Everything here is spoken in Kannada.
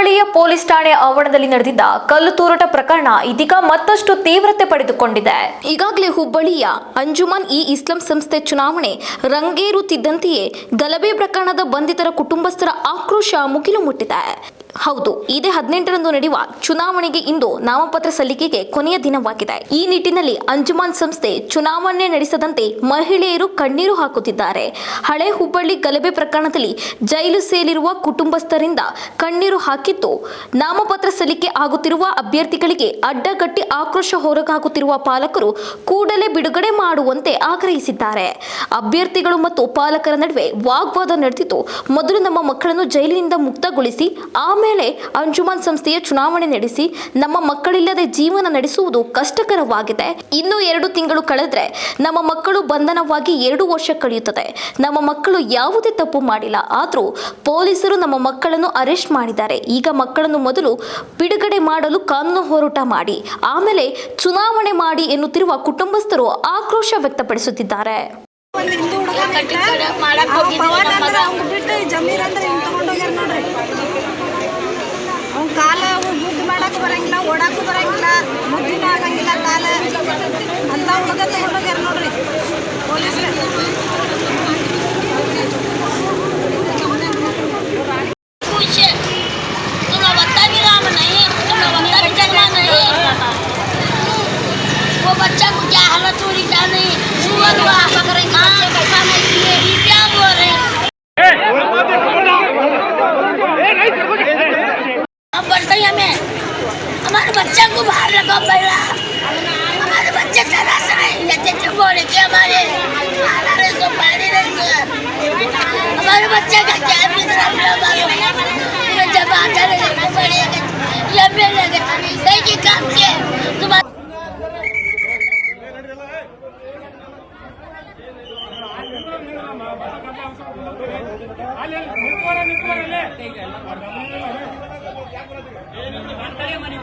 ಹುಬ್ಬಳ್ಳಿಯ ಪೊಲೀಸ್ ಠಾಣೆ ಆವರಣದಲ್ಲಿ ನಡೆದಿದ್ದ ಕಲ್ಲು ತೂರಾಟ ಪ್ರಕರಣ ಇದೀಗ ಮತ್ತಷ್ಟು ತೀವ್ರತೆ ಪಡೆದುಕೊಂಡಿದೆ. ಈಗಾಗಲೇ ಹುಬ್ಬಳ್ಳಿಯ ಅಂಜುಮನ್ ಇ ಇಸ್ಲಾಂ ಸಂಸ್ಥೆ ಚುನಾವಣೆ ರಂಗೇರುತ್ತಿದ್ದಂತೆಯೇ ಗಲಭೆ ಪ್ರಕರಣದ ಬಂಧಿತರ ಕುಟುಂಬಸ್ಥರ ಆಕ್ರೋಶ ಮುಗಿಲು ಮುಟ್ಟಿದೆ. ಹೌದು, ಇದೇ ಹದಿನೆಂಟರಂದು ನಡೆಯುವ ಚುನಾವಣೆಗೆ ಇಂದು ನಾಮಪತ್ರ ಸಲ್ಲಿಕೆಗೆ ಕೊನೆಯ ದಿನವಾಗಿದೆ. ಈ ನಿಟ್ಟಿನಲ್ಲಿ ಅಂಜುಮಾನ್ ಸಂಸ್ಥೆ ಚುನಾವಣೆ ನಡೆಸದಂತೆ ಮಹಿಳೆಯರು ಕಣ್ಣೀರು ಹಾಕುತ್ತಿದ್ದಾರೆ. ಹಳೆ ಹುಬ್ಬಳ್ಳಿ ಗಲಭೆ ಪ್ರಕರಣದಲ್ಲಿ ಜೈಲು ಸೇರಿರುವ ಕುಟುಂಬಸ್ಥರಿಂದ ಕಣ್ಣೀರು ಹಾಕಿದ್ದು ನಾಮಪತ್ರ ಸಲ್ಲಿಕೆ ಆಗುತ್ತಿರುವ ಅಭ್ಯರ್ಥಿಗಳಿಗೆ ಅಡ್ಡಗಟ್ಟಿ ಆಕ್ರೋಶ ಹೊರಗಾಗುತ್ತಿರುವ ಪಾಲಕರು ಕೂಡಲೇ ಬಿಡುಗಡೆ ಮಾಡುವಂತೆ ಆಗ್ರಹಿಸಿದ್ದಾರೆ. ಅಭ್ಯರ್ಥಿಗಳು ಮತ್ತು ಪಾಲಕರ ನಡುವೆ ವಾಗ್ವಾದ ನಡೆದಿದ್ದು, ಮೊದಲು ನಮ್ಮ ಮಕ್ಕಳನ್ನು ಜೈಲಿನಿಂದ ಮುಕ್ತಗೊಳಿಸಿ ಆಮೇಲೆ ಅಂಜುಮನ್ ಸಂಸ್ಥೆಯ ಚುನಾವಣೆ ನಡೆಸಿ ನಮ್ಮ ಮಕ್ಕಳಿಲ್ಲದೆ ಜೀವನ ನಡೆಸುವುದು ಕಷ್ಟಕರವಾಗಿದೆ. ಇನ್ನು ಎರಡು ತಿಂಗಳು ಕಳೆದ್ರೆ ನಮ್ಮ ಮಕ್ಕಳು ಬಂಧನವಾಗಿ ಎರಡು ವರ್ಷ ಕಳೆಯುತ್ತದೆ. ನಮ್ಮ ಮಕ್ಕಳು ಯಾವುದೇ ತಪ್ಪು ಮಾಡಿಲ್ಲ. ಆದರೂ ಪೊಲೀಸರು ನಮ್ಮ ಮಕ್ಕಳನ್ನು ಅರೆಸ್ಟ್ ಮಾಡಿದ್ದಾರೆ. ಈಗ ಮಕ್ಕಳನ್ನು ಮೊದಲು ಬಿಡುಗಡೆ ಮಾಡಲು ಕಾನೂನು ಹೋರಾಟ ಮಾಡಿ, ಆಮೇಲೆ ಚುನಾವಣೆ ಮಾಡಿ ಎನ್ನುತ್ತಿರುವ ಕುಟುಂಬಸ್ಥರು ಆಕ್ರೋಶ ವ್ಯಕ್ತಪಡಿಸುತ್ತಿದ್ದಾರೆ. ಅವ್ನ ಕಾಲ ಮುದ್ದು ಮಾಡಕ್ ಬರಂಗಿಲ್ಲ ಓಡಾಕು ಬರಂಗಿಲ್ಲ ಮುದ್ದಿನೂ ಆಗಂಗಿಲ್ಲ ಕಾಲ ಅಂತ ಹುಡುಗ ತಗೊಂಡೋಗ್ಯಾರ ನೋಡ್ರಿ ಪೊಲೀಸ್ರೆ खुश है तुमने बता भी राम नहीं तुमने बता भी जन्मा नहीं वो बच्चा को क्या हालत हो रही क्या नहीं सुअर हुआ हाँ, कैसा नहीं ये हमारे बच्चे को बाहर रखो पहला। हमारे बच्चे चला से बोले के हमारे हमारे बच्चे का क्या जब आता है। काम किया तुम्हारे ಅಲ್ಲಿ ನಿಂತ್ಕೊರ ನಿಂತ್ಕೊರ ಅಲ್ಲೇ